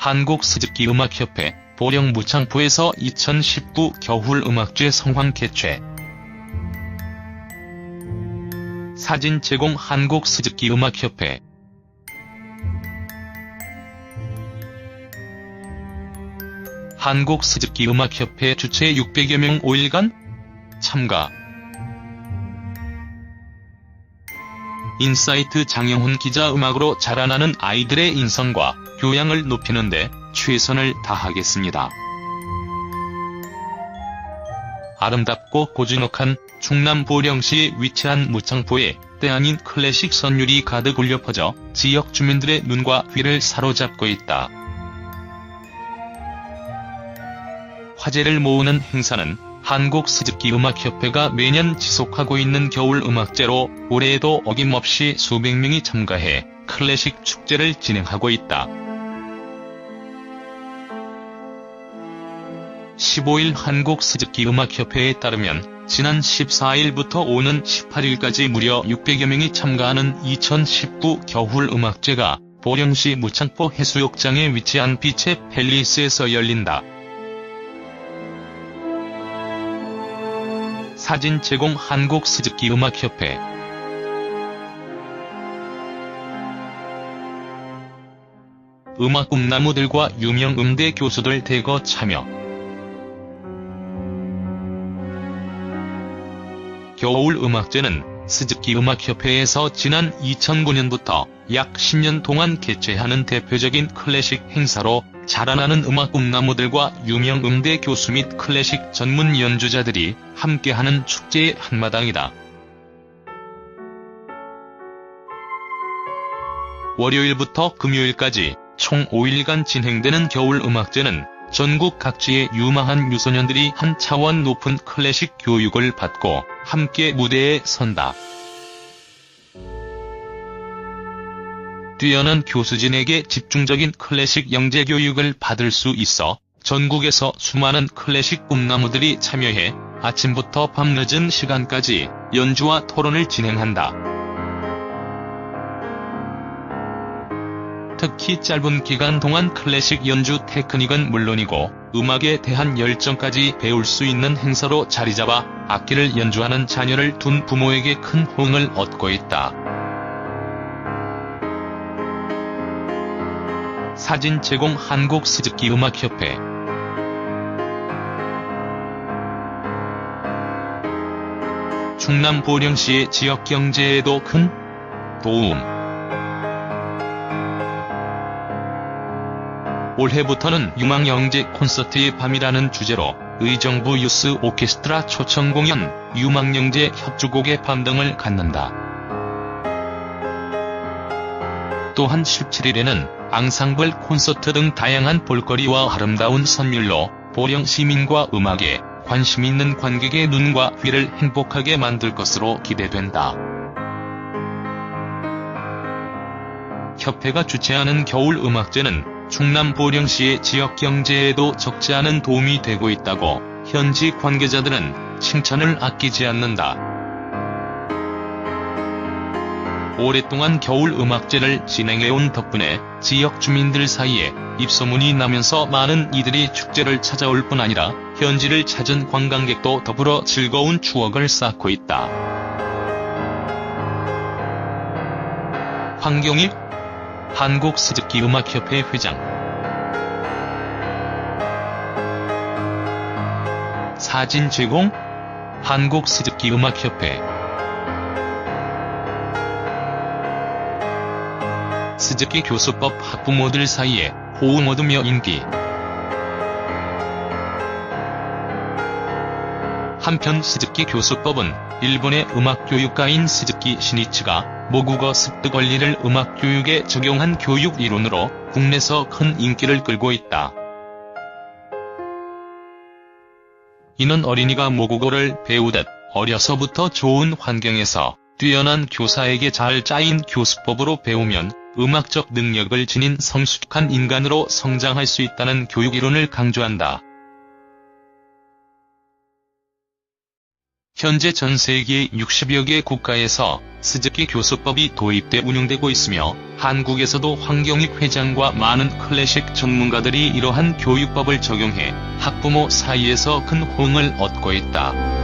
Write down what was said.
한국스즈키 음악협회 보령 무창포에서 2019 겨울음악제 성황 개최. 사진 제공 한국스즈키 음악협회. 한국스즈키 음악협회 주최 600여 명 5일간 참가 인사이트 장영훈 기자 음악으로 자라나는 아이들의 인성과 교양을 높이는데 최선을 다하겠습니다. 아름답고 고즈넉한 충남 보령시에 위치한 무창포에 때 아닌 클래식 선율이 가득 울려 퍼져 지역 주민들의 눈과 귀를 사로잡고 있다. 화제를 모으는 행사는 한국스즈키 음악협회가 매년 지속하고 있는 겨울음악제로 올해에도 어김없이 수백 명이 참가해 클래식 축제를 진행하고 있다. 15일 한국스즈키 음악협회에 따르면 지난 14일부터 오는 18일까지 무려 600여 명이 참가하는 2019 겨울음악제가 보령시 무창포 해수욕장에 위치한 빛의 팰리스에서 열린다. 사진 제공 한국 스즈키 음악협회. 음악 꿈나무들과 유명 음대 교수들 대거 참여. 겨울 음악제는 스즈키 음악협회에서 지난 2009년부터 약 10년 동안 개최하는 대표적인 클래식 행사로 자라나는 음악 꿈나무들과 유명 음대 교수 및 클래식 전문 연주자들이 함께하는 축제의 한마당이다. 월요일부터 금요일까지 총 5일간 진행되는 겨울 음악제는 전국 각지의 유망한 유소년들이 한 차원 높은 클래식 교육을 받고 함께 무대에 선다. 뛰어난 교수진에게 집중적인 클래식 영재 교육을 받을 수 있어 전국에서 수많은 클래식 꿈나무들이 참여해 아침부터 밤늦은 시간까지 연주와 토론을 진행한다. 특히 짧은 기간 동안 클래식 연주 테크닉은 물론이고 음악에 대한 열정까지 배울 수 있는 행사로 자리잡아 악기를 연주하는 자녀를 둔 부모에게 큰 호응을 얻고 있다. 사진 제공 한국 스즈키 음악협회 충남 보령시의 지역 경제에도 큰 도움 올해부터는 유망영재 콘서트의 밤이라는 주제로 의정부 유스 오케스트라 초청 공연, 유망영재 협주곡의 밤 등을 갖는다. 또한 17일에는 앙상블 콘서트 등 다양한 볼거리와 아름다운 선율로 보령 시민과 음악에 관심 있는 관객의 눈과 귀를 행복하게 만들 것으로 기대된다. 협회가 주최하는 겨울 음악제는 충남 보령시의 지역 경제에도 적지 않은 도움이 되고 있다고 현지 관계자들은 칭찬을 아끼지 않는다. 오랫동안 겨울 음악제를 진행해온 덕분에 지역 주민들 사이에 입소문이 나면서 많은 이들이 축제를 찾아올 뿐 아니라 현지를 찾은 관광객도 더불어 즐거운 추억을 쌓고 있다. 황경익 한국 스즈키 음악협회 회장 사진 제공 한국 스즈키 음악협회 스즈키 교수법 학부모들 사이에 호응 얻으며 인기 한편 스즈키 교수법은 일본의 음악교육가인 스즈키 시니츠가 모국어 습득 원리를 음악교육에 적용한 교육 이론으로 국내에서 큰 인기를 끌고 있다. 이는 어린이가 모국어를 배우듯 어려서부터 좋은 환경에서 뛰어난 교사에게 잘 짜인 교수법으로 배우면 음악적 능력을 지닌 성숙한 인간으로 성장할 수 있다는 교육 이론을 강조한다. 현재 전 세계 60여 개 국가에서 스즈키 교수법이 도입돼 운영되고 있으며 한국에서도 황경익 회장과 많은 클래식 전문가들이 이러한 교육법을 적용해 학부모 사이에서 큰 호응을 얻고 있다.